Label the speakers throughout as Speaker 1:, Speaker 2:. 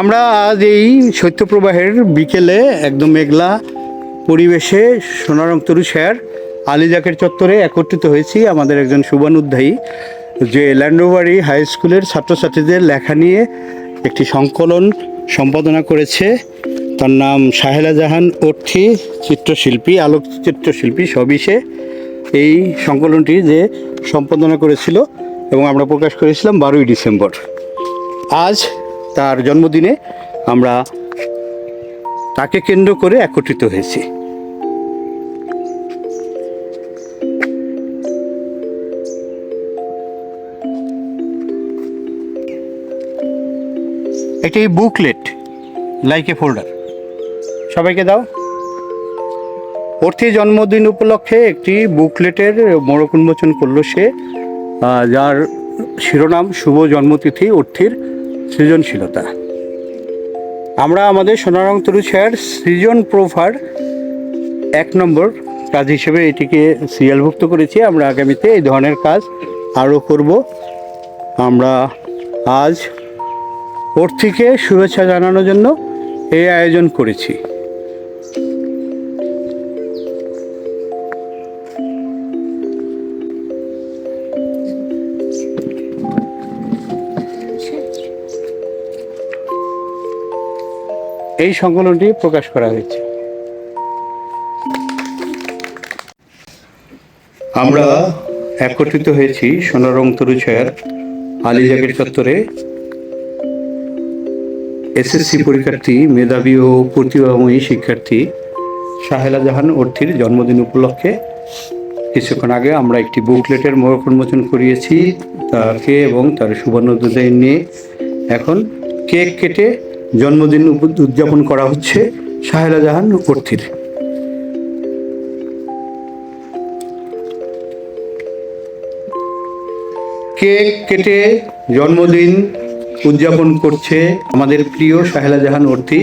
Speaker 1: আমরা আজ এই শৈত্যপ্রবাহের বিকেলে একদম মেঘলা পরিবেশে সোনারং তরু স্যার আলিজাকের চত্বরে একত্রিত হয়েছি আমাদের একজন শুভানুধ্যায়ী যে ল্যান্ডোবাড়ি হাই স্কুলের ছাত্রছাত্রীদের লেখা নিয়ে একটি সংকলন সম্পাদনা করেছে। তার নাম সাহেলা জাহান অর্থী, চিত্রশিল্পী, আলোক চিত্রশিল্পী সবিশে এই সংকলনটি যে সম্পাদনা করেছিল এবং আমরা প্রকাশ করেছিলাম বারোই ডিসেম্বর। আজ তার জন্মদিনে আমরা তাকে কেন্দ্র করে একত্রিত হয়েছি। একটি বুকলেট, লাইক এ ফোল্ডার। সবাইকে দাও। অর্থী জন্মদিন উপলক্ষে একটি বুকলেটের মোড়ক উন্মোচন করল সে যার শিরোনাম শুভ জন্মতিথি অর্থীর সৃজনশীলতা। আমরা আমাদের সোনারং তরু স্যার সৃজন প্রভার এক নম্বর কাজ হিসেবে এটিকে সিরিয়ালভুক্ত করেছি। আমরা আগামীতে এই ধরনের কাজ আরও করব। আমরা আজ ওর থেকে শুভেচ্ছা জানানোর জন্য এই আয়োজন করেছি। এই সংকলনটি প্রকাশ করা হয়েছে। আমরা একত্রিত হয়েছি সোনারং তরুছয়ার আলিজাগের চত্বরে। এসএসসি পরীক্ষার্থী মেধাবী ও প্রতিভাময়ী শিক্ষার্থী সাহেলা জাহান অর্থীর জন্মদিন উপলক্ষে কিছুক্ষণ আগে আমরা একটি বুকলেটের মোড়ক উন্মোচন করিয়েছি। তাকে এবং তার সুবর্ণ সুবর্ণোদয় নিয়ে এখন কেক কেটে জন্মদিন উদযাপন করা হচ্ছে সাহেলা জাহান কর্তৃক। কেক কেটে জন্মদিন উদযাপন করছে আমাদের প্রিয় সাহেলা জাহান অর্থী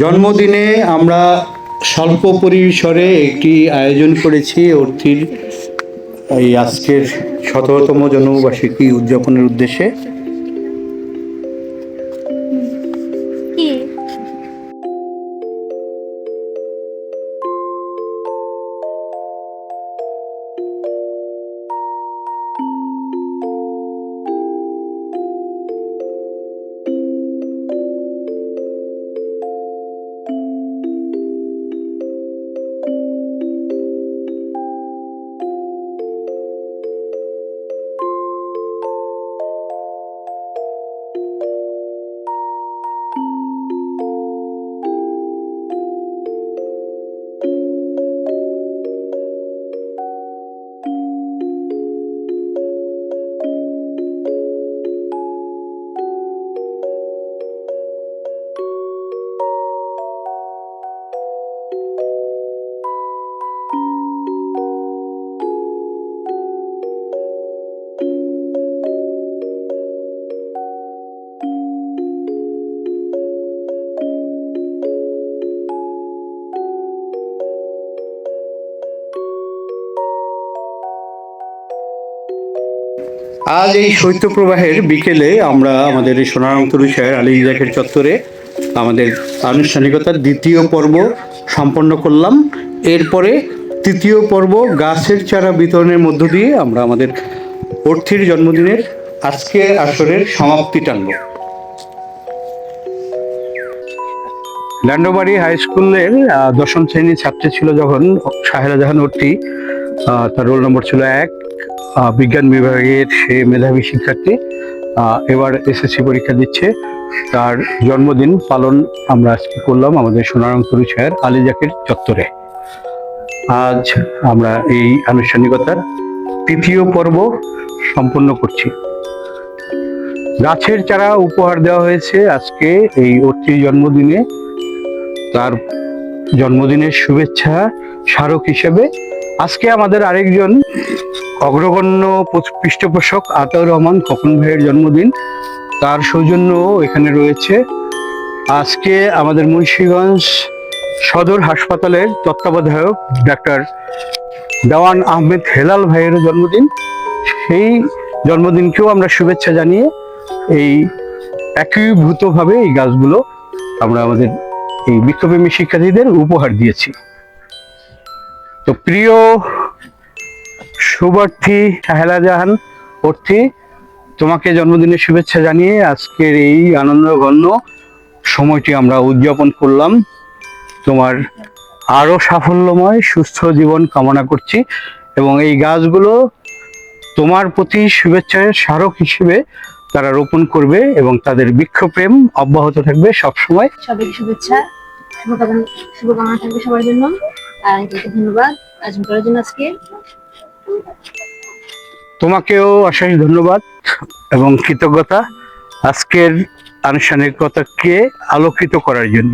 Speaker 1: জন্মদিনে আমরা স্বল্প পরিসরে একটি আয়োজন করেছি অর্থীর এই আজকের শততম জন্মবার্ষিকী উদযাপনের উদ্দেশ্যে। আজ এই শৈত্যপ্রবাহের বিকেলে আমরা আমাদের এই সোনারাম তরু আলী ইজাকের চত্বরে আমাদের আনুষ্ঠানিকতার দ্বিতীয় পর্ব সম্পন্ন করলাম। এরপরে তৃতীয় পর্ব গাছের চারা বিতরণের মধ্য দিয়ে আমরা আমাদের অর্থীর জন্মদিনের আজকে আসরের সমাপ্তি টানব। লান্ডবাড়ি হাই স্কুলের দশম শ্রেণির ছাত্রী ছিল যখন সাহেরা জাহান অর্থী তার রোল নম্বর ছিল এক। বিজ্ঞান বিভাগের সে মেধাবী শিক্ষার্থী এবার এসএসসি পরীক্ষা দিচ্ছে। তার জন্মদিন পালন আমরা আজকে করলাম আমাদের সোনারং পরিচয়ের আলী জাকির চত্বরে। আজ আমরা এই আনুষ্ঠানিকতার তৃতীয় পর্ব সম্পন্ন করছি। গাছের চারা উপহার দেওয়া হয়েছে আজকে এই অর্চির জন্মদিনে। তার জন্মদিনের শুভেচ্ছা স্মারক হিসেবে আজকে আমাদের আরেকজন অগ্রগণ্য পৃষ্ঠপোষক আতাউর রহমান খোকন ভাইয়ের জন্মদিন। তার সৌজন্য এখানে রয়েছে। আজকে আমাদের মুন্সীগঞ্জ সদর হাসপাতালের তত্ত্বাবধায়ক ডাক্তার দেওয়ান আহমেদ হেলাল ভাইয়ের জন্মদিন। সেই জন্মদিনকেও আমরা শুভেচ্ছা জানিয়ে এই একীভূতভাবে এই গাছগুলো আমরা আমাদের এই বৃক্ষপ্রেমী শিক্ষার্থীদের উপহার দিয়েছি। তো প্রিয় শুভার্থী সাহেলা জাহান অর্থী, তোমাকে জন্মদিনের শুভেচ্ছা জানিয়ে আজকের এই আনন্দঘন্য সময়টি আমরা উদযাপন করলাম। তোমার আরও সাফল্যময় সুস্থ জীবন কামনা করছি এবং এই গাছগুলো তোমার প্রতি শুভেচ্ছার স্মারক হিসেবে তারা রোপণ করবে এবং তাদের বৃক্ষপ্রেম অব্যাহত থাকবে সবসময়।
Speaker 2: সবাইকে শুভেচ্ছা শুভকামনা থাকবে সবার জন্য।
Speaker 1: তোমাকেও অশেষ ধন্যবাদ এবং কৃতজ্ঞতা আজকের আনুষ্ঠানিকতাকে আলোকিত করার জন্য।